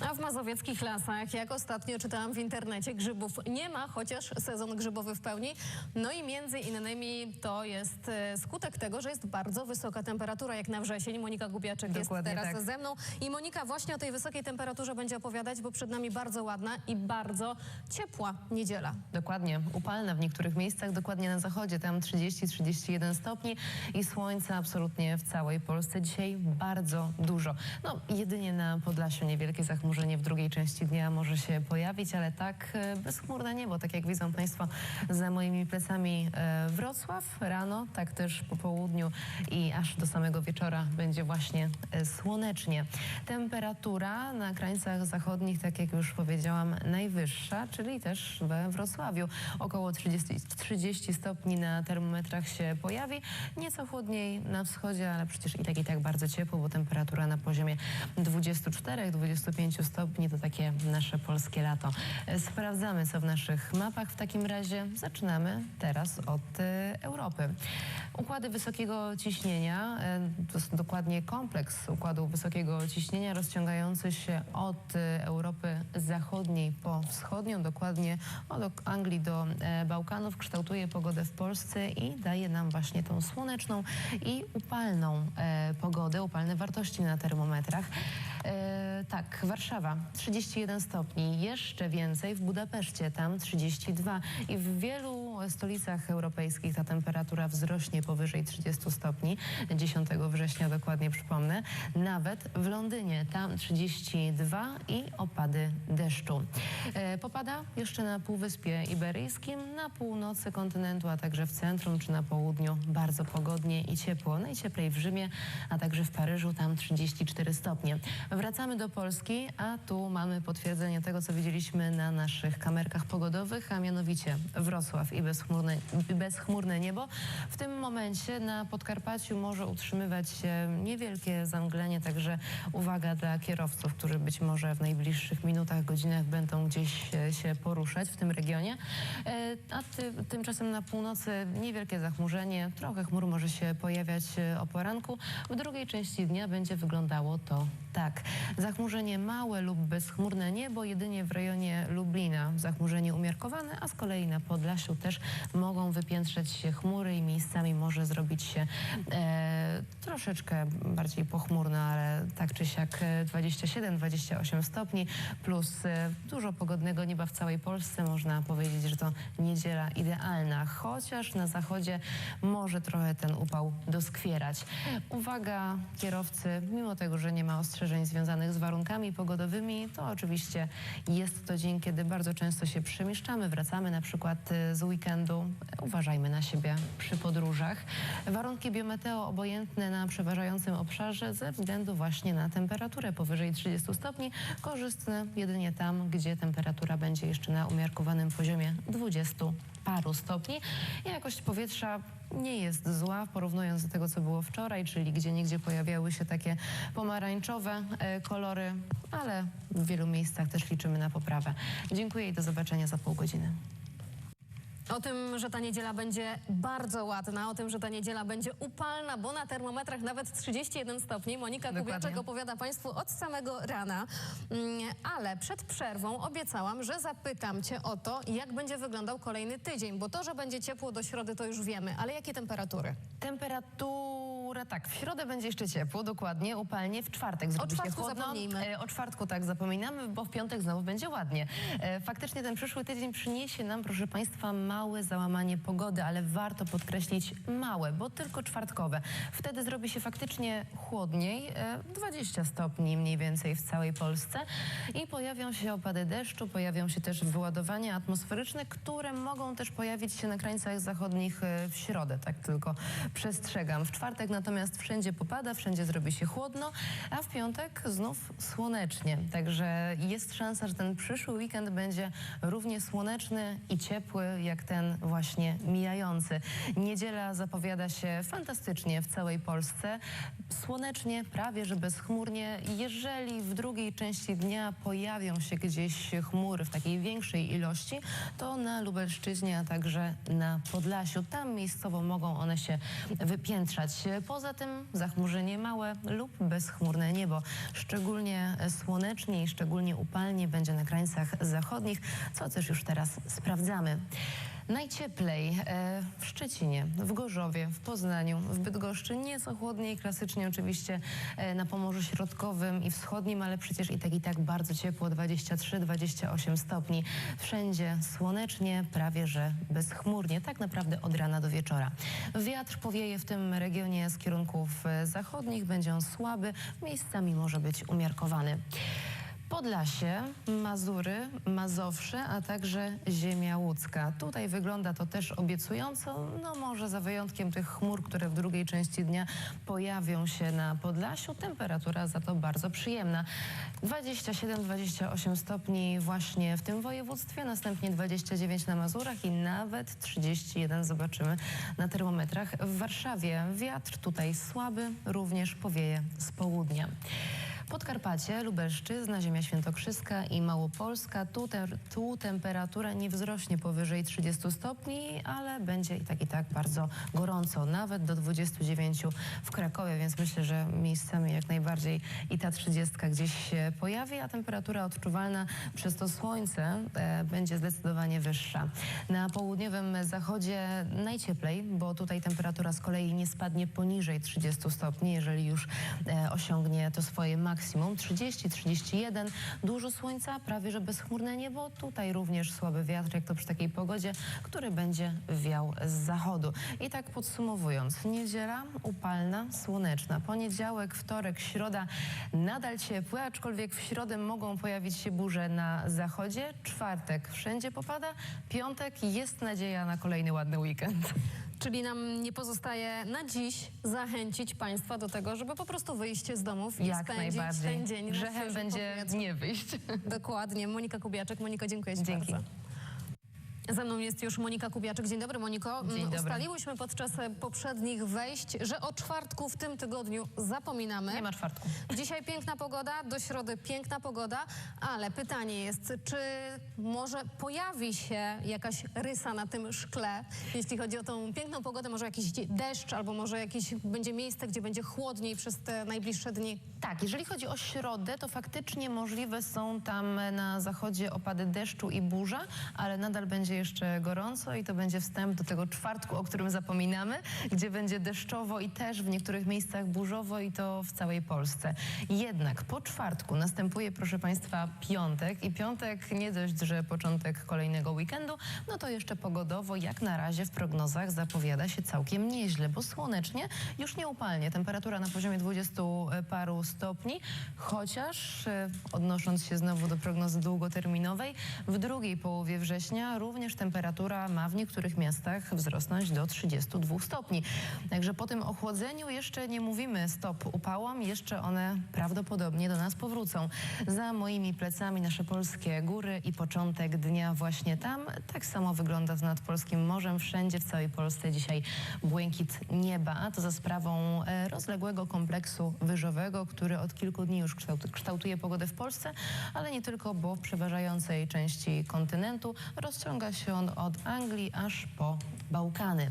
A w mazowieckich lasach, jak ostatnio czytałam w internecie, grzybów nie ma, chociaż sezon grzybowy w pełni. No i między innymi to jest e, skutek tego, że jest bardzo wysoka temperatura, jak na wrzesień. Monika Gubiaczek Dokładnie jest teraz tak. ze mną. I Monika właśnie o tej wysokiej temperaturze będzie opowiadać, bo przed nami bardzo ładna i bardzo ciepła niedziela. Dokładnie, upalna w niektórych miejscach, dokładnie na zachodzie, tam 30-31 stopni i słońca absolutnie w całej Polsce. Dzisiaj bardzo dużo. No, jedynie na Podlasiu niewielkie zachmurzenie w drugiej części dnia może się pojawić, ale tak e, bezchmurne niebo, tak jak widzą Państwo za moimi plecami e, Wrocław rano, tak też po południu i aż do samego wieczora będzie właśnie e, słonecznie. Temperatura na krańcach zachodnich, tak jak już powiedziałam, najwyższa, czyli też we Wrocławiu. Około 30, 30 stopni na termometrach się pojawi. Nieco chłodniej na wschodzie, ale przecież i tak i tak bardzo ciepło, bo temperatura na poziomie 24-25 stopni to takie nasze polskie lato. E, Sprawdzamy, co w naszych mapach. W takim razie zaczynamy teraz od e, Europy. Układy wysokiego ciśnienia, e, to dokładnie kompleks układów wysokiego ciśnienia rozciągający się od Europy Zachodniej po wschodnią, dokładnie od Anglii do Bałkanów, kształtuje pogodę w Polsce i daje nam właśnie tą słoneczną i upalną pogodę, upalne wartości na termometrach. E, tak, Warszawa 31 stopni, jeszcze więcej w Budapeszcie, tam 32 i w wielu stolicach europejskich ta temperatura wzrośnie powyżej 30 stopni, 10 września dokładnie przypomnę, nawet w Londynie, tam 32 i opady deszczu. E, popada jeszcze na Półwyspie Iberyjskim, na północy kontynentu, a także w centrum czy na południu bardzo pogodnie i ciepło. Najcieplej w Rzymie, a także w Paryżu, tam 34 stopnie. Wracamy do Polski, a tu mamy potwierdzenie tego, co widzieliśmy na naszych kamerkach pogodowych, a mianowicie Wrocław i bezchmurne, bezchmurne niebo. W tym momencie na Podkarpaciu może utrzymywać się niewielkie zamglenie, także uwaga dla kierowców, którzy być może w najbliższych minutach, godzinach będą gdzieś e, się poruszać w tym regionie. E, A ty, tymczasem na północy niewielkie zachmurzenie, trochę chmur może się pojawiać e, o poranku. W drugiej części dnia będzie wyglądało to tak. Zachmurzenie małe lub bezchmurne niebo jedynie w rejonie Lublina. Zachmurzenie umiarkowane, a z kolei na Podlasiu też mogą wypiętrzać się chmury i miejscami może zrobić się e, troszeczkę bardziej pochmurno, ale tak czy siak e, 27-28 stopni plus e, dużo pogodnego nieba w całej Polsce. Można powiedzieć, że to niedziela idealna, chociaż na zachodzie może trochę ten upał doskwierać. Uwaga kierowcy, mimo tego, że nie ma ostrzeżeń związanych z warunkami pogodowymi, to oczywiście jest to dzień, kiedy bardzo często się przemieszczamy, wracamy na przykład e, z weekendu. Uważajmy na siebie przy podróżach. Warunki biometeo obojętne na przeważającym obszarze ze względu właśnie na temperaturę powyżej 30 stopni, korzystne jedynie tam, gdzie temperatura będzie jeszcze na umiarkowanym poziomie 20 paru stopni. Jakość powietrza nie jest zła, porównując do tego, co było wczoraj, czyli gdzie niegdzie pojawiały się takie pomarańczowe e, kolory, ale w wielu miejscach też liczymy na poprawę. Dziękuję i do zobaczenia za pół godziny. O tym, że ta niedziela będzie bardzo ładna, o tym, że ta niedziela będzie upalna, bo na termometrach nawet 31 stopni. Monika Dokładnie. Kubiaczek opowiada Państwu od samego rana. Mm, Ale przed przerwą obiecałam, że zapytam Cię o to, jak będzie wyglądał kolejny tydzień, bo to, że będzie ciepło do środy, to już wiemy, ale jakie temperatury? Temperatura, tak, w środę będzie jeszcze ciepło, dokładnie, upalnie, w czwartek zrobi czwartku się chłodno. zapomnijmy. E, o czwartku tak zapominamy, bo w piątek znowu będzie ładnie. E, faktycznie ten przyszły tydzień przyniesie nam, proszę Państwa, małe załamanie pogody, ale warto podkreślić małe, bo tylko czwartkowe. Wtedy zrobi się faktycznie chłodniej, e, 20 stopni mniej więcej w całej Polsce i pojawią się opady deszczu, pojawią się też wyładowania atmosferyczne, które mogą też pojawić się na krańcach zachodnich e, w środę, tak tylko przestrzegam. W czwartek natomiast wszędzie popada, wszędzie zrobi się chłodno, a w piątek znów słonecznie. Także jest szansa, że ten przyszły weekend będzie równie słoneczny i ciepły jak ten właśnie mijający. Niedziela zapowiada się fantastycznie w całej Polsce. Słonecznie, prawie że bezchmurnie. Jeżeli w drugiej części dnia pojawią się gdzieś chmury w takiej większej ilości, to na Lubelszczyźnie, a także na Podlasiu. Tam miejscowo mogą one się wypiętrzać. Poza tym zachmurzenie małe lub bezchmurne niebo. Szczególnie słonecznie i szczególnie upalnie będzie na krańcach zachodnich, co też już teraz sprawdzamy. Najcieplej e, w Szczecinie, w Gorzowie, w Poznaniu, w Bydgoszczy, nieco chłodniej, klasycznie oczywiście e, na Pomorzu Środkowym i Wschodnim, ale przecież i tak i tak bardzo ciepło, 23-28 stopni. Wszędzie słonecznie, prawie że bezchmurnie, tak naprawdę od rana do wieczora. Wiatr powieje w tym regionie z kierunków e, zachodnich, będzie on słaby, miejscami może być umiarkowany. Podlasie, Mazury, Mazowsze, a także ziemia łódzka. Tutaj wygląda to też obiecująco, no może za wyjątkiem tych chmur, które w drugiej części dnia pojawią się na Podlasiu. Temperatura za to bardzo przyjemna. 27-28 stopni właśnie w tym województwie, następnie 29 na Mazurach i nawet 31 zobaczymy na termometrach w Warszawie. Wiatr tutaj słaby, również powieje z południa. Podkarpacie, Lubelszczyzna, ziemia świętokrzyska i Małopolska. Tu, te, tu temperatura nie wzrośnie powyżej 30 stopni, ale będzie i tak i tak bardzo gorąco, nawet do 29 w Krakowie, więc myślę, że miejscami jak najbardziej i ta 30 gdzieś się pojawi, a temperatura odczuwalna przez to słońce e, będzie zdecydowanie wyższa. Na południowym zachodzie najcieplej, bo tutaj temperatura z kolei nie spadnie poniżej 30 stopni, jeżeli już osiągnie to swoje maksimum 30-31. Dużo słońca, prawie że bezchmurne niebo. Tutaj również słaby wiatr, jak to przy takiej pogodzie, który będzie wiał z zachodu. I tak podsumowując, niedziela upalna, słoneczna. Poniedziałek, wtorek, środa nadal ciepłe, aczkolwiek w środę mogą pojawić się burze na zachodzie. Czwartek wszędzie popada. Piątek jest nadzieja na kolejny ładny weekend. Czyli nam nie pozostaje na dziś zachęcić Państwa do tego, żeby po prostu wyjść z domów i Jak spędzić najbardziej. ten dzień na Grzechem świeżym będzie nie wyjść. Dokładnie. Monika Kubiaczek. Monika, dziękuję Ci Dzięki. bardzo. Ze mną jest już Monika Kubiaczek. Dzień dobry, Moniko. Dzień dobry. Ustaliłyśmy podczas e, poprzednich wejść, że o czwartku w tym tygodniu zapominamy. Nie ma czwartku. Dzisiaj piękna pogoda, do środy piękna pogoda, ale pytanie jest, czy może pojawi się jakaś rysa na tym szkle, jeśli chodzi o tą piękną pogodę, może jakiś deszcz, albo może jakieś będzie miejsce, gdzie będzie chłodniej przez te najbliższe dni. Tak, jeżeli chodzi o środę, to faktycznie możliwe są tam na zachodzie opady deszczu i burza, ale nadal będzie jeszcze gorąco i to będzie wstęp do tego czwartku, o którym zapominamy, gdzie będzie deszczowo i też w niektórych miejscach burzowo i to w całej Polsce. Jednak po czwartku następuje, proszę Państwa, piątek i piątek nie dość, że początek kolejnego weekendu, no to jeszcze pogodowo jak na razie w prognozach zapowiada się całkiem nieźle, bo słonecznie już nie upalnie. Temperatura na poziomie 20 paru stopni, chociaż e, odnosząc się znowu do prognozy długoterminowej, w drugiej połowie września również temperatura ma w niektórych miastach wzrosnąć do 32 stopni. Także po tym ochłodzeniu jeszcze nie mówimy stop upałom, jeszcze one prawdopodobnie do nas powrócą. Za moimi plecami nasze polskie góry i początek dnia właśnie tam. Tak samo wygląda z nad polskim morzem. Wszędzie w całej Polsce dzisiaj błękit nieba, a to za sprawą e, rozległego kompleksu wyżowego, który od kilku dni już kształt, kształtuje pogodę w Polsce, ale nie tylko, bo w przeważającej części kontynentu rozciąga się on od Anglii aż po Bałkany.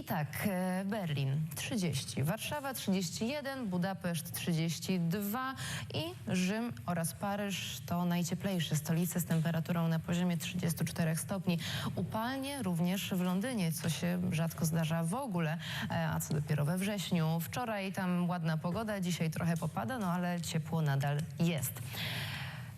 I tak, e, Berlin 30, Warszawa 31, Budapeszt 32 i Rzym oraz Paryż to najcieplejsze stolice z temperaturą na poziomie 34 stopni. Upalnie również w Londynie, co się rzadko zdarza w ogóle, e, a co dopiero we wrześniu. Wczoraj tam ładna pogoda, dzisiaj trochę popada, no ale ciepło nadal jest.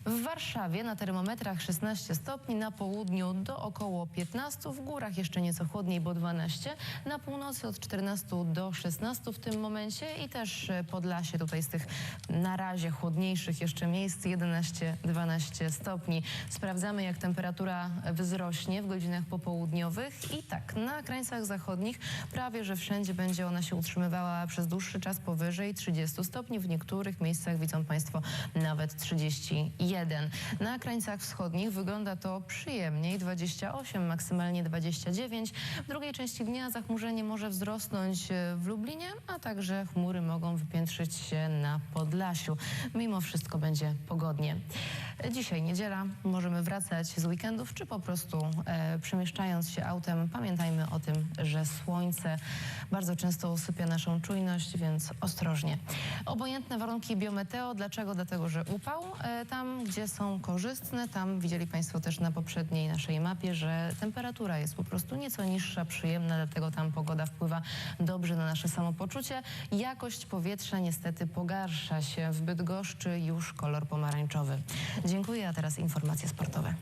W Warszawie na termometrach 16 stopni, na południu do około 15, w górach jeszcze nieco chłodniej, bo 12, na północy od 14 do 16 w tym momencie i też e, Podlasie tutaj z tych na razie chłodniejszych jeszcze miejsc 11-12 stopni. Sprawdzamy jak temperatura wzrośnie w godzinach popołudniowych i tak na krańcach zachodnich prawie, że wszędzie będzie ona się utrzymywała przez dłuższy czas powyżej 30 stopni, w niektórych miejscach widzą Państwo nawet 31. 21. Na krańcach wschodnich wygląda to przyjemniej 28, maksymalnie 29. W drugiej części dnia zachmurzenie może wzrosnąć e, w Lublinie, a także chmury mogą wypiętrzyć się na Podlasiu. Mimo wszystko będzie pogodnie. Dzisiaj niedziela, możemy wracać z weekendów, czy po prostu e, przemieszczając się autem, pamiętajmy o tym, że słońce bardzo często usypia naszą czujność, więc ostrożnie. Obojętne warunki biometeo. Dlaczego? Dlatego, że upał e, tam, gdzie są korzystne, tam widzieli Państwo też na poprzedniej naszej mapie, że temperatura jest po prostu nieco niższa, przyjemna, dlatego tam pogoda wpływa dobrze na nasze samopoczucie. Jakość powietrza niestety pogarsza się. W Bydgoszczy już kolor pomarańczowy. Dziękuję, a teraz informacje sportowe.